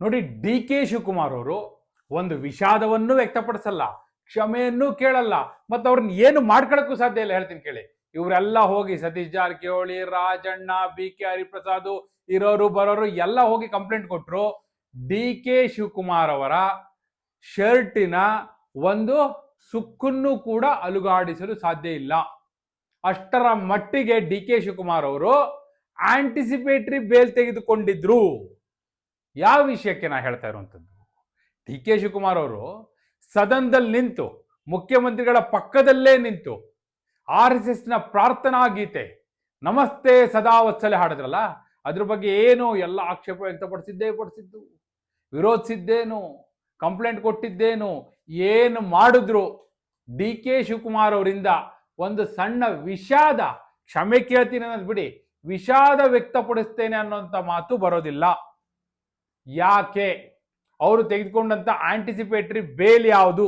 ನೋಡಿ, D K Shivakumar ಅವರು ಒಂದು ವಿಷಾದವನ್ನು ವ್ಯಕ್ತಪಡಿಸಲ್ಲ, ಕ್ಷಮೆಯನ್ನು ಕೇಳಲ್ಲ, ಮತ್ತು ಅವ್ರನ್ನ ಏನು ಮಾಡ್ಕೊಳಕ್ಕೂ ಸಾಧ್ಯ ಇಲ್ಲ. ಹೇಳ್ತೀನಿ ಕೇಳಿ. ಇವರೆಲ್ಲ ಹೋಗಿ ಸತೀಶ್ ಜಾರಕಿಹೊಳಿ, ರಾಜಣ್ಣ, ಬಿ ಕೆ ಹರಿಪ್ರಸಾದ್ ಇರೋರು, ಬರೋರು ಎಲ್ಲ ಹೋಗಿ ಕಂಪ್ಲೇಂಟ್ ಕೊಟ್ಟರು ಡಿ ಕೆ ಶಿವಕುಮಾರ್ ಅವರ ಶರ್ಟಿನ ಒಂದು ಸುಕ್ಕನ್ನು ಕೂಡ ಅಲುಗಾಡಿಸಲು ಸಾಧ್ಯ ಇಲ್ಲ. ಅಷ್ಟರ ಮಟ್ಟಿಗೆ ಡಿ ಕೆ ಶಿವಕುಮಾರ್ ಅವರು ಆಂಟಿಸಿಪೇಟರಿ ಬೇಲ್ ತೆಗೆದುಕೊಂಡಿದ್ರು. ಯಾವ ವಿಷಯಕ್ಕೆ ನಾ ಹೇಳ್ತಾ ಇರುವಂಥದ್ದು? ಡಿ ಕೆ ಶಿವಕುಮಾರ್ ಅವರು ಸದನದಲ್ಲಿ ನಿಂತು, ಮುಖ್ಯಮಂತ್ರಿಗಳ ಪಕ್ಕದಲ್ಲೇ ನಿಂತು, ಆರ್ ಎಸ್ ಎಸ್ನ ಪ್ರಾರ್ಥನಾ ಗೀತೆ, ನಮಸ್ತೆ ಸದಾ ವತ್ಸಲೆ ಹಾಡಿದ್ರಲ್ಲ, ಅದ್ರ ಬಗ್ಗೆ ಏನು ಎಲ್ಲ ಆಕ್ಷೇಪ ವ್ಯಕ್ತಪಡಿಸಿದ್ದೇ ಪಡಿಸಿದ್ದು? ವಿರೋಧಿಸಿದ್ದೇನು ಕಂಪ್ಲೇಂಟ್ ಕೊಟ್ಟಿದ್ದೇನು? ಏನು ಮಾಡಿದ್ರು? ಡಿ ಕೆ ಶಿವಕುಮಾರ್ ಅವರಿಂದ ಒಂದು ಸಣ್ಣ ವಿಷಾದ, ಕ್ಷಮೆ ಕೇಳ್ತೀನಿ ಅನ್ನೋದು ಬಿಡಿ, ವಿಷಾದ ವ್ಯಕ್ತಪಡಿಸ್ತೇನೆ ಅನ್ನೋಂಥ ಮಾತು ಬರೋದಿಲ್ಲ. ಯಾಕೆ? ಅವರು ತೆಗೆದುಕೊಂಡಂಥ ಆಂಟಿಸಿಪೇಟರಿ ಬೇಲ್ ಯಾವುದು?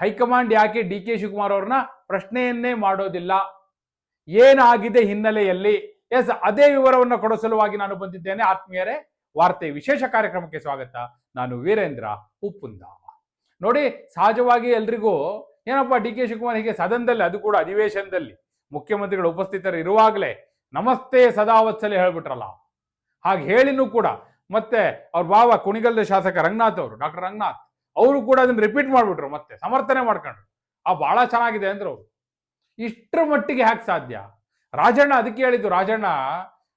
ಹೈಕಮಾಂಡ್ ಯಾಕೆ ಡಿ ಕೆ ಶಿವಕುಮಾರ್ ಅವ್ರನ್ನ ಪ್ರಶ್ನೆಯನ್ನೇ ಮಾಡೋದಿಲ್ಲ? ಏನಾಗಿದೆ ಹಿನ್ನೆಲೆಯಲ್ಲಿ? ಎಸ್, ಅದೇ ವಿವರವನ್ನು ಕೊಡೋ ಸಲುವಾಗಿ ನಾನು ಬಂದಿದ್ದೇನೆ. ಆತ್ಮೀಯರೇ, ವಾರ್ತೆ ವಿಶೇಷ ಕಾರ್ಯಕ್ರಮಕ್ಕೆ ಸ್ವಾಗತ. ನಾನು ವೀರೇಂದ್ರ ಉಪ್ಪುಂದ. ನೋಡಿ, ಸಹಜವಾಗಿ ಎಲ್ರಿಗೂ ಏನಪ್ಪ, ಡಿ ಕೆ ಶಿವಕುಮಾರ್ ಹೀಗೆ ಸದನದಲ್ಲಿ, ಅದು ಕೂಡ ಅಧಿವೇಶನದಲ್ಲಿ ಮುಖ್ಯಮಂತ್ರಿಗಳು ಉಪಸ್ಥಿತರು ಇರುವಾಗಲೇ ನಮಸ್ತೆ ಸದಾವತ್ಸಲೆ ಹೇಳ್ಬಿಟ್ರಲ್ಲ. ಹಾಗೆ ಹೇಳಿನೂ ಕೂಡ ಮತ್ತೆ ಅವ್ರ ಭಾವ ಕುಣಿಗಲ್ದ ಶಾಸಕ ರಂಗನಾಥ್ ಅವರು, ಡಾಕ್ಟರ್ ರಂಗನಾಥ್, ಅವರು ಕೂಡ ಅದನ್ನ ರಿಪೀಟ್ ಮಾಡ್ಬಿಟ್ರು ಮತ್ತೆ, ಸಮರ್ಥನೆ ಮಾಡ್ಕೊಂಡ್ರು. ಆ ಬಹಳ ಚೆನ್ನಾಗಿದೆ ಅಂದ್ರು ಅವರು. ಇಷ್ಟರ ಮಟ್ಟಿಗೆ ಹ್ಯಾಕ್ ಸಾಧ್ಯ? ರಾಜಣ್ಣ ಅದಕ್ಕೆ ಹೇಳಿದ್ದು, ರಾಜಣ್ಣ,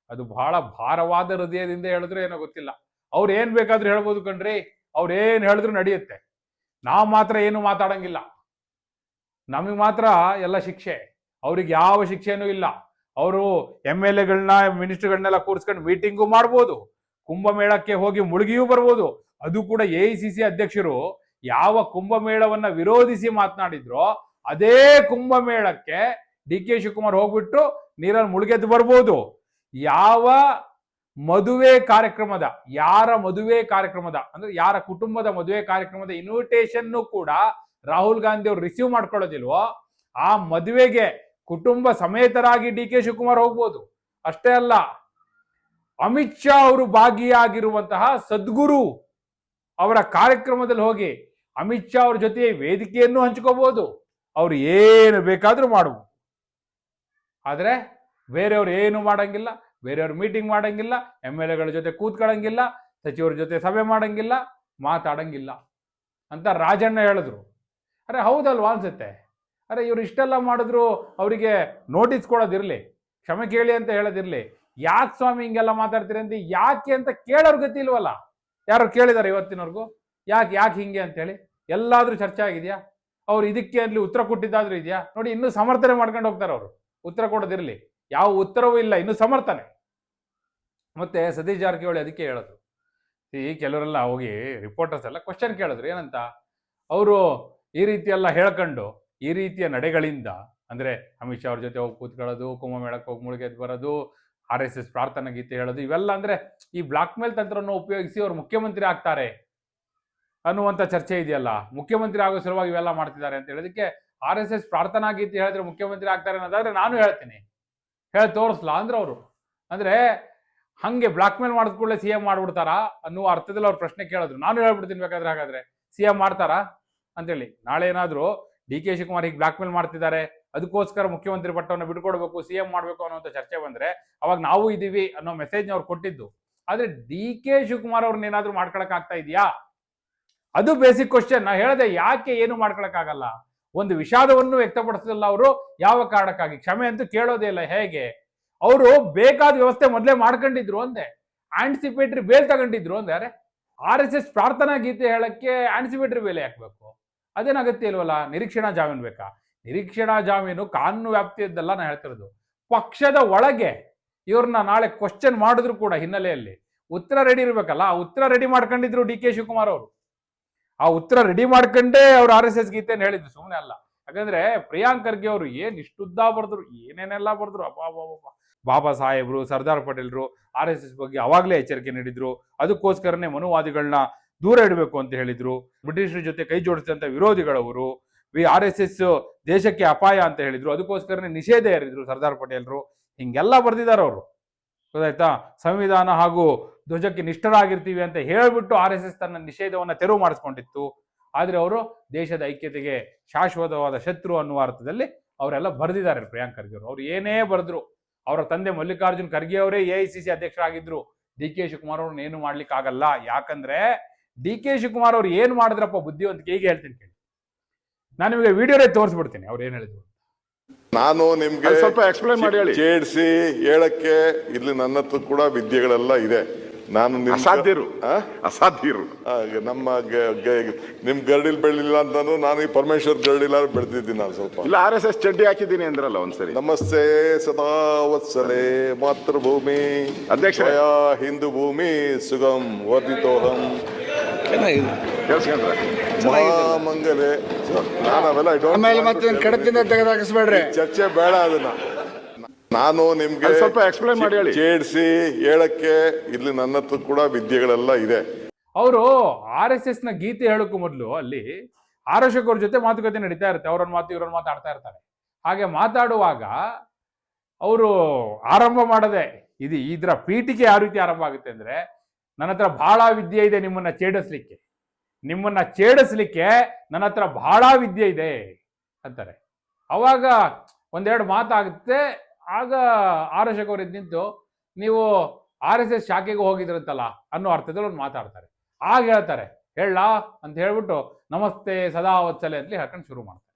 ಅದು ಬಹಳ ಭಾರವಾದ ಹೃದಯದಿಂದ ಹೇಳಿದ್ರು ಏನೋ ಗೊತ್ತಿಲ್ಲ. ಅವ್ರು ಏನ್ ಬೇಕಾದ್ರೂ ಹೇಳ್ಬೋದು ಕಣ್ರಿ, ಅವ್ರು ಏನ್ ಹೇಳಿದ್ರು ನಡೆಯುತ್ತೆ. ನಾವು ಮಾತ್ರ ಏನು ಮಾತಾಡಂಗಿಲ್ಲ. ನಮಗೆ ಮಾತ್ರ ಎಲ್ಲ ಶಿಕ್ಷೆ. ಅವ್ರಿಗೆ ಯಾವ ಶಿಕ್ಷೆನೂ ಇಲ್ಲ. ಅವರು ಎಂ ಎಲ್ ಎಗಳನ್ನ ಮಿನಿಸ್ಟರ್ಗಳನ್ನೆಲ್ಲ ಕೂರಿಸ್ಕೊಂಡು ಮೀಟಿಂಗು ಮಾಡ್ಬೋದು. ಕುಂಭಮೇಳಕ್ಕೆ ಹೋಗಿ ಮುಳುಗಿಯೂ ಬರ್ಬೋದು. ಅದು ಕೂಡ ಎ ಅಧ್ಯಕ್ಷರು ಯಾವ ಕುಂಭಮೇಳವನ್ನ ವಿರೋಧಿಸಿ ಮಾತನಾಡಿದ್ರೋ ಅದೇ ಕುಂಭಮೇಳಕ್ಕೆ ಡಿ ಕೆ ಶಿವಕುಮಾರ್ ಹೋಗ್ಬಿಟ್ಟು ನೀರಲ್ಲಿ ಮುಳುಗೆದ್ದು ಬರ್ಬೋದು. ಯಾವ ಮದುವೆ ಕಾರ್ಯಕ್ರಮದ, ಯಾರ ಮದುವೆ ಕಾರ್ಯಕ್ರಮದ, ಅಂದ್ರೆ ಯಾರ ಕುಟುಂಬದ ಮದುವೆ ಕಾರ್ಯಕ್ರಮದ ಇನ್ವಿಟೇಷನ್ ಕೂಡ ರಾಹುಲ್ ಗಾಂಧಿ ಅವರು ರಿಸೀವ್ ಮಾಡ್ಕೊಳ್ಳೋದಿಲ್ವೋ, ಆ ಮದುವೆಗೆ ಕುಟುಂಬ ಸಮೇತರಾಗಿ ಡಿ ಕೆ ಶಿವಕುಮಾರ್ ಹೋಗ್ಬೋದು. ಅಷ್ಟೇ ಅಲ್ಲ ಅಮಿತ್ ಶಾ ಅವರು ಭಾಗಿಯಾಗಿರುವಂತಹ ಸದ್ಗುರು ಅವರ ಕಾರ್ಯಕ್ರಮದಲ್ಲಿ ಹೋಗಿ ಅಮಿತ್ ಶಾ ಅವ್ರ ಜೊತೆ ವೇದಿಕೆಯನ್ನು ಹಂಚ್ಕೋಬಹುದು ಅವ್ರು ಏನು ಬೇಕಾದರೂ ಮಾಡಬಹುದು ಆದರೆ ಬೇರೆಯವ್ರು ಏನು ಮಾಡಂಗಿಲ್ಲ, ಬೇರೆಯವ್ರ ಮೀಟಿಂಗ್ ಮಾಡಂಗಿಲ್ಲ, ಎಂ ಎಲ್ ಎಗಳ ಜೊತೆ ಕೂತ್ಕೊಳ್ಳಂಗಿಲ್ಲ, ಸಚಿವರ ಜೊತೆ ಸಭೆ ಮಾಡಂಗಿಲ್ಲ, ಮಾತಾಡಂಗಿಲ್ಲ ಅಂತ ರಾಜಣ್ಣ ಹೇಳಿದ್ರು. ಅರೆ ಹೌದಲ್ವಾ ಅನ್ಸುತ್ತೆ? ಅರೆ ಇವ್ರು ಇಷ್ಟೆಲ್ಲ ಮಾಡಿದ್ರು, ಅವರಿಗೆ ನೋಟಿಸ್ ಕೊಡೋದಿರ್ಲಿ, ಕ್ಷಮೆ ಕೇಳಿ ಅಂತ ಹೇಳೋದಿರ್ಲಿ ಯಾಕೆ ಸ್ವಾಮಿ ಹಿಂಗೆಲ್ಲ ಮಾತಾಡ್ತೀರಿ ಅಂತ ಯಾಕೆ ಅಂತ ಕೇಳೋರ್ ಗತಿ ಇಲ್ವಲ್ಲ? ಯಾರು ಕೇಳಿದಾರೆ ಇವತ್ತಿನವರೆಗೂ. ಯಾಕೆ ಯಾಕೆ ಹಿಂಗೆ ಅಂತೇಳಿ. ಎಲ್ಲಾದ್ರೂ ಚರ್ಚೆ ಆಗಿದೆಯಾ? ಅವ್ರು ಇದಕ್ಕೆ ಅಲ್ಲಿ ಉತ್ತರ ಕೊಟ್ಟಿದ್ದಾದ್ರೂ ಇದೆಯಾ? ನೋಡಿ, ಇನ್ನೂ ಸಮರ್ಥನೆ ಮಾಡ್ಕೊಂಡು ಹೋಗ್ತಾರೆ ಅವರು. ಉತ್ತರ ಕೊಡೋದಿರಲಿ. ಯಾವ ಉತ್ತರವೂ ಇಲ್ಲ. ಇನ್ನೂ ಸಮರ್ಥನೆ. ಮತ್ತೆ ಸತೀಶ್ ಜಾರಕಿಹೊಳಿ ಅದಕ್ಕೆ ಹೇಳೋದು. ಈ ಕೆಲವರೆಲ್ಲ ಹೋಗಿ ರಿಪೋರ್ಟರ್ಸ್ ಎಲ್ಲ ಕ್ವಶನ್ ಕೇಳಿದ್ರು. ಏನಂತ? ಅವರು ಈ ರೀತಿ ಎಲ್ಲ ಹೇಳ್ಕೊಂಡು, ಈ ರೀತಿಯ ನಡೆಗಳಿಂದ, ಅಂದರೆ ಅಮಿತ್ ಶಾ ಅವ್ರ ಜೊತೆ ಹೋಗಿ ಕೂತ್ಕೊಳ್ಳೋದು, ಕುಂಭಮೇಳಕ್ಕೆ ಹೋಗಿ ಮುಳುಗೆದ್ದು ಬರೋದು ಆರ್ ಎಸ್ ಎಸ್ ಪ್ರಾರ್ಥನಾ ಗೀತೆ ಹೇಳೋದು, ಇವೆಲ್ಲ ಅಂದ್ರೆ ಈ ಬ್ಲಾಕ್ ಮೇಲ್ ತಂತ್ರವನ್ನು ಉಪಯೋಗಿಸಿ ಅವರು ಮುಖ್ಯಮಂತ್ರಿ ಆಗ್ತಾರೆ ಅನ್ನುವಂಥ ಚರ್ಚೆ ಇದೆಯಲ್ಲ. ಮುಖ್ಯಮಂತ್ರಿ ಆಗೋ ಸಲುವಾಗಿ ಇವೆಲ್ಲ ಮಾಡ್ತಿದ್ದಾರೆ ಅಂತ ಹೇಳೋದಕ್ಕೆ ಆರ್ ಎಸ್ ಎಸ್ ಪ್ರಾರ್ಥನಾ ಗೀತೆ ಹೇಳಿದ್ರೆ ಮುಖ್ಯಮಂತ್ರಿ ಆಗ್ತಾರೆ ಅನ್ನೋದಾದ್ರೆ ನಾನು ಹೇಳ್ತೀನಿ. ಹೇಳಿ ತೋರಿಸ್ಲಾ ಅಂದ್ರೆ ಅವರು. ಅಂದ್ರೆ ಹಂಗೆ ಬ್ಲಾಕ್ ಮೇಲ್ ಮಾಡಿದ ಕೂಡಲೇ ಸಿ ಎಂ ಮಾಡ್ಬಿಡ್ತಾರಾ ಅನ್ನುವ ಅರ್ಥದಲ್ಲಿ ಅವ್ರು ಪ್ರಶ್ನೆ ಕೇಳಿದ್ರು. ನಾನು ಹೇಳ್ಬಿಡ್ತೀನಿ ಬೇಕಾದ್ರೆ ಹಾಗಾದ್ರೆ. ಸಿ ಎಂ ಮಾಡ್ತಾರಾ ಅಂತೇಳಿ. ನಾಳೆ ಏನಾದ್ರು ಡಿ ಕೆ ಶಿವಕುಮಾರ್ ಹೀಗೆ ಬ್ಲಾಕ್ ಮೇಲ್ ಮಾಡ್ತಿದ್ದಾರೆ ಅದಕ್ಕೋಸ್ಕರ ಮುಖ್ಯಮಂತ್ರಿ ಪಟ್ಟವನ್ನು ಬಿಟ್ಕೊಡ್ಬೇಕು ಸಿ ಎಂ ಮಾಡಬೇಕು ಅನ್ನೋಂಥ ಚರ್ಚೆ ಬಂದ್ರೆ ಅವಾಗ ನಾವು ಇದೀವಿ ಅನ್ನೋ ಮೆಸೇಜ್ ಅವ್ರು ಕೊಟ್ಟಿದ್ದು. ಆದ್ರೆ ಡಿ ಕೆ ಶಿವಕುಮಾರ್ ಅವ್ರನ್ನ ಏನಾದ್ರು ಮಾಡ್ಕೊಳಕ್ ಆಗ್ತಾ ಇದೆಯಾ? ಅದು ಬೇಸಿಕ್ ಕ್ವಶನ್ ನಾ ಹೇಳದೆ ಯಾಕೆ ಏನು ಮಾಡ್ಕೊಳಕ್ಕಾಗಲ್ಲ? ಒಂದು ವಿಷಾದವನ್ನು ವ್ಯಕ್ತಪಡಿಸಲಿಲ್ಲ ಅವರು, ಯಾವ ಕಾರಣಕ್ಕಾಗಿ? ಕ್ಷಮೆ ಅಂತೂ ಕೇಳೋದೇ ಇಲ್ಲ. ಹೇಗೆ? ಅವರು ಬೇಕಾದ ವ್ಯವಸ್ಥೆ ಮೊದಲೇ ಮಾಡ್ಕೊಂಡಿದ್ರು ಅಂದೆ. ಆಂಟಿಸಿಪೇಟರಿ ಬೇಲ್ ತಗೊಂಡಿದ್ರು ಅಂದೆ. ಅರೆ, ಆರ್ ಎಸ್ ಎಸ್ ಪ್ರಾರ್ಥನಾ ಗೀತೆ ಹೇಳಕ್ಕೆ ಆಂಟಿಸಿಪೇಟರಿ ಬೇಲೆ ಹಾಕ್ಬೇಕು ಅದೇನಾಗತ್ತೆ ಇಲ್ವಲ್ಲ? ನಿರೀಕ್ಷಣಾ ಜಾಮೀನು ಬೇಕಾ? ನಿರೀಕ್ಷಣಾ ಜಾಮೀನು ಕಾನೂನು ವ್ಯಾಪ್ತಿಯದ್ದಲ್ಲ ನಾನು ಹೇಳ್ತಿರೋದು. ಪಕ್ಷದ ಒಳಗೆ ಇವ್ರನ್ನ ನಾಳೆ ಕ್ವಶನ್ ಮಾಡಿದ್ರು ಕೂಡ ಹಿನ್ನೆಲೆಯಲ್ಲಿ ಉತ್ತರ ರೆಡಿ ಇರ್ಬೇಕಲ್ಲ, ಆ ಉತ್ತರ ರೆಡಿ ಮಾಡ್ಕೊಂಡಿದ್ರು ಡಿ ಕೆ ಶಿವಕುಮಾರ್ ಅವರು. ಆ ಉತ್ತರ ರೆಡಿ ಮಾಡ್ಕೊಂಡೇ ಅವ್ರು ಆರ್ ಎಸ್ ಎಸ್ ಗೀತೆಯನ್ನು ಹೇಳಿದ್ರು ಸುಮ್ಮನೆ ಅಲ್ಲ. ಯಾಕಂದ್ರೆ ಪ್ರಿಯಾಂಕ್ ಖರ್ಗೆ ಅವರು ಏನ್ ಇಷ್ಟುದ್ದ ಬರೆದ್ರು, ಏನೇನೆಲ್ಲ ಬರೆದ್ರು ಅಬ್ಬಾ ಬಾಬಾ ಸಾಹೇಬ್ರು, ಸರ್ದಾರ್ ಪಟೇಲ್ರು ಆರ್ ಎಸ್ ಎಸ್ ಬಗ್ಗೆ ಅವಾಗಲೇ ಎಚ್ಚರಿಕೆ ನೀಡಿದ್ರು. ಅದಕ್ಕೋಸ್ಕರನೇ ಮನುವಾದಿಗಳನ್ನ ದೂರ ಇಡಬೇಕು ಅಂತ ಹೇಳಿದ್ರು. ಬ್ರಿಟಿಷರ ಜೊತೆ ಕೈ ಜೋಡಿಸಿದಂತ ವಿರೋಧಿಗಳವರು ವಿ ಆರ್ ಎಸ್ ಎಸ್ ದೇಶಕ್ಕೆ ಅಪಾಯ ಅಂತ ಹೇಳಿದ್ರು. ಅದಕ್ಕೋಸ್ಕರನೇ ನಿಷೇಧ ಏರಿದ್ರು ಸರ್ದಾರ್ ಪಟೇಲ್ರು. ಹಿಂಗೆಲ್ಲ ಬರ್ದಿದ್ದಾರೆ ಅವರು. ಗೊತ್ತಾಯ್ತಾ? ಸಂವಿಧಾನ ಹಾಗೂ ಧ್ವಜಕ್ಕೆ ನಿಷ್ಠರಾಗಿರ್ತೀವಿ ಅಂತ ಹೇಳಿಬಿಟ್ಟು ಆರ್ ಎಸ್ ಎಸ್ ತನ್ನ ನಿಷೇಧವನ್ನ ತೆರವು ಮಾಡಿಸ್ಕೊಂಡಿತ್ತು. ಆದ್ರೆ ಅವರು ದೇಶದ ಐಕ್ಯತೆಗೆ ಶಾಶ್ವತವಾದ ಶತ್ರು ಅನ್ನುವ ಅರ್ಥದಲ್ಲಿ ಅವರೆಲ್ಲ ಬರೆದಿದ್ದಾರೆ ಪ್ರಿಯಾಂಕ್ ಖರ್ಗೆ ಅವರು. ಅವ್ರು ಏನೇ ಬರೆದ್ರು. ಅವರ ತಂದೆ ಮಲ್ಲಿಕಾರ್ಜುನ್ ಖರ್ಗೆ ಅವರೇ ಎ ಐ ಸಿ ಸಿ ಅಧ್ಯಕ್ಷರಾಗಿದ್ರು. ಡಿ ಕೆ ಶಿವಕುಮಾರ್ ಅವ್ರನ್ನ ಏನು ಮಾಡ್ಲಿಕ್ಕೆ ಆಗಲ್ಲ ಯಾಕಂದ್ರೆ ಡಿ ಕೆ ಶಿವಕುಮಾರ್ ಅವ್ರು ಏನ್ ಮಾಡಿದ್ರಪ್ಪ ಬುದ್ಧಿವಂತಿಕೆ? ಈಗ ಹೇಳ್ತೀನಿ ಕೇಳಿ. ನಾನು ನಿಮಗೆ ವಿಡಿಯೋನೇ ತೋರಿಸ್ಬಿಡ್ತೀನಿ ಅವ್ರು ಏನ್ ಹೇಳಿದ್ರು ನಾನು ನಿಮ್ಗೆ ಸ್ವಲ್ಪ ಎಕ್ಸ್ಪ್ಲೈನ್ ಮಾಡಿ ಹೇಳಿ. ಚೇಡ್ಸಿ ಹೇಳಕ್ಕೆ ಇಲ್ಲಿ ನನ್ನ ಹತ್ರ ಕೂಡ ವಿದ್ಯೆಗಳೆಲ್ಲ ಇದೆ. ನಾನು ನಿಮ್ ಅಸಾಧ್ಯರು. ಆ? ಅಸಾಧ್ಯರು. ಆ, ನಮ್ಮ ಗ- ಗ- ನಿಮ್ ಗರ್ಡಿಲ್ ಬೆಳಿಲಿಲ್ಲ ಅಂತಂದ್ರು ನಾನು ಈ ಪರಮೇಶ್ವರ್ ಗರ್ಡಿಲ್ ಬೆಳೆದಿದ್ದೀನಿ ನಾನು ಸ್ವಲ್ಪ. ಇಲ್ಲ ಆರ್ ಎಸ್ ಎಸ್ ಚಡ್ಡಿ ಹಾಕಿದ್ದೀನಿ ಅಂದ್ರಲ್ಲ ಒಂದ್ಸರಿ. ನಮಸ್ತೆ ಸದಾ ವತ್ಸಲೆ ಮಾತೃಭೂಮಿ. ಅಧ್ಯಕ್ಷರೇ. ಹಿಂದೂ ಭೂಮಿ ಸುಗಮ್ ವರ್ಧಿತೋಹಂ ಕೇಳಿಸ್ಕೊಂಡ್ರೆ ಮಹಾಮಂಗಲೆ ನಾನು ಅವೆಲ್ಲ ಐ ಡೋಂಟ್ ಆಮೇಲೆ ಮತ್ತೆ ತೆಗೆದಾಕಿಸ್ಬೇಡ್ರಿ. ಚರ್ಚೆ ಬೇಡ ಅದನ್ನ. ನಾನು ನಿಮ್ಗೆ ಸ್ವಲ್ಪ ಎಕ್ಸ್ಪ್ಲೈನ್ ಮಾಡಿ ಹೇಳಿ. ಹೇಳಕ್ಕೆ ಇಲ್ಲಿ ನನ್ನ ಹತ್ರ ಕೂಡ ವಿದ್ಯೆಗಳೆಲ್ಲ ಇದೆ. ಅವರು ಆರ್ ಎಸ್ ಎಸ್ನ ಗೀತೆ ಹೇಳಕ್ಕೂ ಮೊದಲು ಅಲ್ಲಿ ಅವ್ರ ಜೊತೆ ಮಾತುಕತೆ ನಡೀತಾ ಇರುತ್ತೆ. ಅವ್ರನ್ನ ಮಾತು ಇವ್ರನ್ನ ಮಾತಾಡ್ತಾ ಇರ್ತಾರೆ. ಹಾಗೆ ಮಾತಾಡುವಾಗ ಅವರು ಆರಂಭ ಮಾಡದೆ ಇದು ಇದರ ಪೀಠಿಕೆ ಯಾವ ರೀತಿ ಆರಂಭ ಆಗುತ್ತೆ ಅಂದ್ರೆ ನನ್ನ ಹತ್ರ ಬಹಳ ವಿದ್ಯೆ ಇದೆ ನಿಮ್ಮನ್ನ ಛೇಡಿಸ್ಲಿಕ್ಕೆ. ನಿಮ್ಮನ್ನ ಛೇಡಿಸ್ಲಿಕ್ಕೆ ನನ್ನ ಹತ್ರ ಬಹಳ ವಿದ್ಯೆ ಇದೆ ಅಂತಾರೆ. ಅವಾಗ ಒಂದೆರಡು ಮಾತಾಗುತ್ತೆ, ಆಗ ಆರೋಶಕ್ ಅವರು ಎದ್ದು ನಿಂತು, ನೀವು ಆರ್ ಎಸ್ ಎಸ್ ಶಾಖೆಗೆ ಹೋಗಿದ್ರಂತಲ್ಲ ಅನ್ನೋ ಅರ್ಥದಲ್ಲಿ ಒಂದು ಮಾತಾಡ್ತಾರೆ. ಆಗ ಹೇಳ್ತಾರೆ ಹೇಳ ಅಂತ ಹೇಳ್ಬಿಟ್ಟು, ನಮಸ್ತೆ, ಸದಾ ವತ್ಸಲೆ ಅಲ್ಲಿ ಹೇಳ್ಕೊಂಡು ಶುರು ಮಾಡ್ತಾರೆ.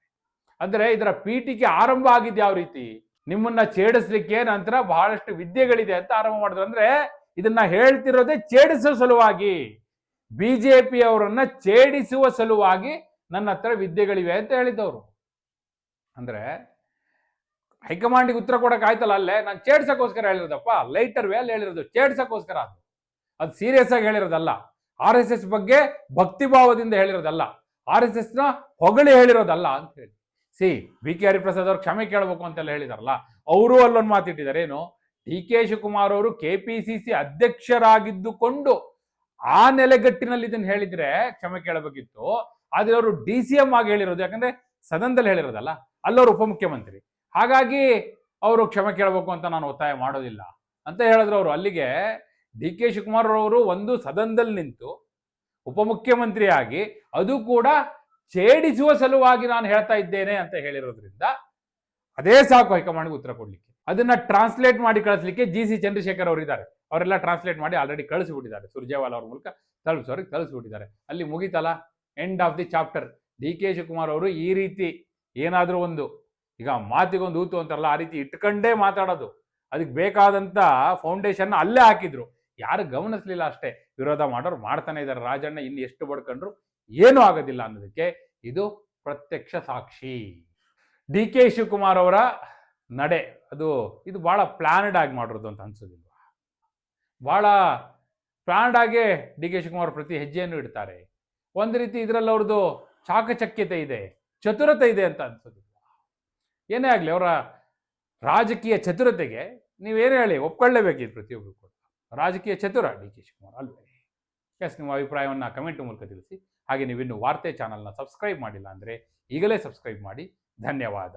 ಅಂದ್ರೆ ಇದರ ಪೀಠಿಕೆ ಆರಂಭ ಆಗಿದ್ದು ಯಾವ ರೀತಿ? ನಿಮ್ಮನ್ನ ಛೇಡಿಸ್ಲಿಕ್ಕೆ ನಂತರ ಬಹಳಷ್ಟು ವಿದ್ಯೆಗಳಿದೆ ಅಂತ ಆರಂಭ ಮಾಡಿದ್ರು. ಅಂದ್ರೆ ಇದನ್ನ ಹೇಳ್ತಿರೋದೇ ಛೇಡಿಸೋ ಸಲುವಾಗಿ. ಬಿಜೆಪಿ ಅವರನ್ನ ಛೇಡಿಸುವ ಸಲುವಾಗಿ ನನ್ನ ಹತ್ರ ವಿದ್ಯೆಗಳಿವೆ ಅಂತ ಹೇಳಿದ್ದವರು. ಅಂದ್ರೆ ಹೈಕಮಾಂಡಿಗೆ ಉತ್ತರ ಕೊಡಕ್ಕೆ ಆಯ್ತಲ್ಲ ಅಲ್ಲೇ? ನಾನು ಚೇಡ್ಸಕ್ಕೋಸ್ಕರ ಹೇಳಿರೋದಪ್ಪ. ಲೈಟರ್ ವೇ ಅಲ್ಲಿ ಹೇಳಿರೋದು. ಚೇಡ್ಸಕ್ಕೋಸ್ಕರ ಅದು. ಅದು ಸೀರಿಯಸ್ ಆಗಿ ಹೇಳಿರೋದಲ್ಲ. ಆರ್ ಎಸ್ ಎಸ್ ಬಗ್ಗೆ ಭಕ್ತಿಭಾವದಿಂದ ಹೇಳಿರೋದಲ್ಲ. ಆರ್ ಎಸ್ ಎಸ್ನ ಹೊಗಳಿ ಹೇಳಿರೋದಲ್ಲ ಅಂತ ಹೇಳಿ. ಸಿ ಬಿ ಕೆ ಹರಿಪ್ರಸಾದ್ ಅವ್ರು ಕ್ಷಮೆ ಕೇಳಬೇಕು ಅಂತೆಲ್ಲ ಹೇಳಿದಾರಲ್ಲ. ಅವರು ಅಲ್ಲೊಂದು ಮಾತಿಟ್ಟಿದ್ದಾರೆ. ಏನು? ಡಿ ಕೆ ಶಿವಕುಮಾರ್ ಅವರು ಕೆ ಪಿ ಸಿ ಸಿ ಅಧ್ಯಕ್ಷರಾಗಿದ್ದುಕೊಂಡು ಆ ನೆಲೆಗಟ್ಟಿನಲ್ಲಿ ಇದನ್ನ ಹೇಳಿದ್ರೆ ಕ್ಷಮೆ ಕೇಳಬೇಕಿತ್ತು. ಆದ್ರೆ ಅವರು ಡಿ ಸಿ ಎಂ ಆಗಿ ಹೇಳಿರೋದು, ಯಾಕಂದ್ರೆ ಸದನದಲ್ಲಿ ಹೇಳಿರೋದಲ್ಲ ಅಲ್ಲವರು ಉಪಮುಖ್ಯಮಂತ್ರಿ. ಹಾಗಾಗಿ ಅವರು ಕ್ಷಮೆ ಕೇಳಬೇಕು ಅಂತ ನಾನು ಒತ್ತಾಯ ಮಾಡೋದಿಲ್ಲ. ಅಂತ ಹೇಳಿದ್ರು ಅವರು. ಅಲ್ಲಿಗೆ ಡಿ ಕೆ ಶಿವಕುಮಾರ್ ಅವರು ಒಂದು ಸದನದಲ್ಲಿ ನಿಂತು ಉಪಮುಖ್ಯಮಂತ್ರಿಯಾಗಿ ಅದು ಕೂಡ ಛೇಡಿಸುವ ಸಲುವಾಗಿ ನಾನು ಹೇಳ್ತಾ ಇದ್ದೇನೆ ಅಂತ ಹೇಳಿರೋದ್ರಿಂದ ಅದೇ ಸಾಕು ಹೈಕಮಾಂಡ್ಗೆ ಉತ್ತರ ಕೊಡ್ಲಿಕ್ಕೆ. ಅದನ್ನ ಟ್ರಾನ್ಸ್ಲೇಟ್ ಮಾಡಿ ಕಳಿಸ್ಲಿಕ್ಕೆ ಜಿ ಸಿ ಚಂದ್ರಶೇಖರ್ ಅವರು ಇದ್ದಾರೆ ಅವರೆಲ್ಲ ಟ್ರಾನ್ಸ್ಲೇಟ್ ಮಾಡಿ ಆಲ್ರೆಡಿ ಕಳಿಸಿಬಿಟ್ಟಿದ್ದಾರೆ. ಸುರ್ಜೇವಾಲ ಅವ್ರ ಮೂಲಕ ತಲುಪಿಸೋರಿಗೆ ಕಳಿಸಿಬಿಟ್ಟಿದ್ದಾರೆ ಅಲ್ಲಿ ಮುಗಿತಲ್ಲ? End of the chapter D K Shivakumar ಅವರು ಈ ರೀತಿ ಏನಾದರೂ ಒಂದು, ಈಗ ಮಾತಿಗೊಂದು ಊತು ಅಂತಾರಲ್ಲ, ಆ ರೀತಿ ಇಟ್ಕೊಂಡೇ ಮಾತಾಡೋದು. ಅದಕ್ಕೆ ಬೇಕಾದಂಥ ಫೌಂಡೇಶನ್ ಅಲ್ಲೇ ಹಾಕಿದ್ರು. ಯಾರು ಗಮನಿಸ್ಲಿಲ್ಲ ಅಷ್ಟೇ. ವಿರೋಧ ಮಾಡೋರು ಮಾಡ್ತಾನೆ ಇದ್ದಾರೆ. ರಾಜಣ್ಣ ಇನ್ನು ಎಷ್ಟು ಬಡ್ಕೊಂಡ್ರು ಏನೂ ಆಗೋದಿಲ್ಲ ಅನ್ನೋದಕ್ಕೆ ಇದು ಪ್ರತ್ಯಕ್ಷ ಸಾಕ್ಷಿ. ಡಿ ಕೆ ಶಿವಕುಮಾರ್ ಅವರ ನಡೆ, ಅದು, ಇದು ಭಾಳ ಪ್ಲಾನ್ಡ್ ಆಗಿ ಮಾಡಿರೋದು ಅಂತ ಅನ್ಸೋದಿಲ್ವಾ ಬಹಳ ಪ್ರಾಂಡಾಗೆ ಡಿ ಕೆ ಶಿವಕುಮಾರ್ ಪ್ರತಿ ಹೆಜ್ಜೆಯನ್ನು ಇಡ್ತಾರೆ. ಒಂದು ರೀತಿ ಇದರಲ್ಲಿ ಅವ್ರದ್ದು ಚಾಕಚಕ್ಯತೆ ಇದೆ, ಚತುರತೆ ಇದೆ ಅಂತ ಅನ್ಸೋದಿಲ್ಲ. ಏನೇ ಆಗಲಿ ಅವರ ರಾಜಕೀಯ ಚತುರತೆಗೆ ನೀವೇನೇ ಹೇಳಿ ಒಪ್ಕೊಳ್ಳೇಬೇಕಿದೆ ಪ್ರತಿಯೊಬ್ಬರು ಕೂಡ. ರಾಜಕೀಯ ಚತುರ ಡಿ ಕೆ ಶಿವಕುಮಾರ್ ಅಲ್ವೇ. ಎಸ್ ನಿಮ್ಮ ಅಭಿಪ್ರಾಯವನ್ನು ಕಮೆಂಟ್ ಮೂಲಕ ತಿಳಿಸಿ. ಹಾಗೆ ನೀವಿನ್ನು ವಾರ್ತೆ ಚಾನಲ್ನ ಸಬ್ಸ್ಕ್ರೈಬ್ ಮಾಡಿಲ್ಲ ಅಂದರೆ ಈಗಲೇ ಸಬ್ಸ್ಕ್ರೈಬ್ ಮಾಡಿ. ಧನ್ಯವಾದ.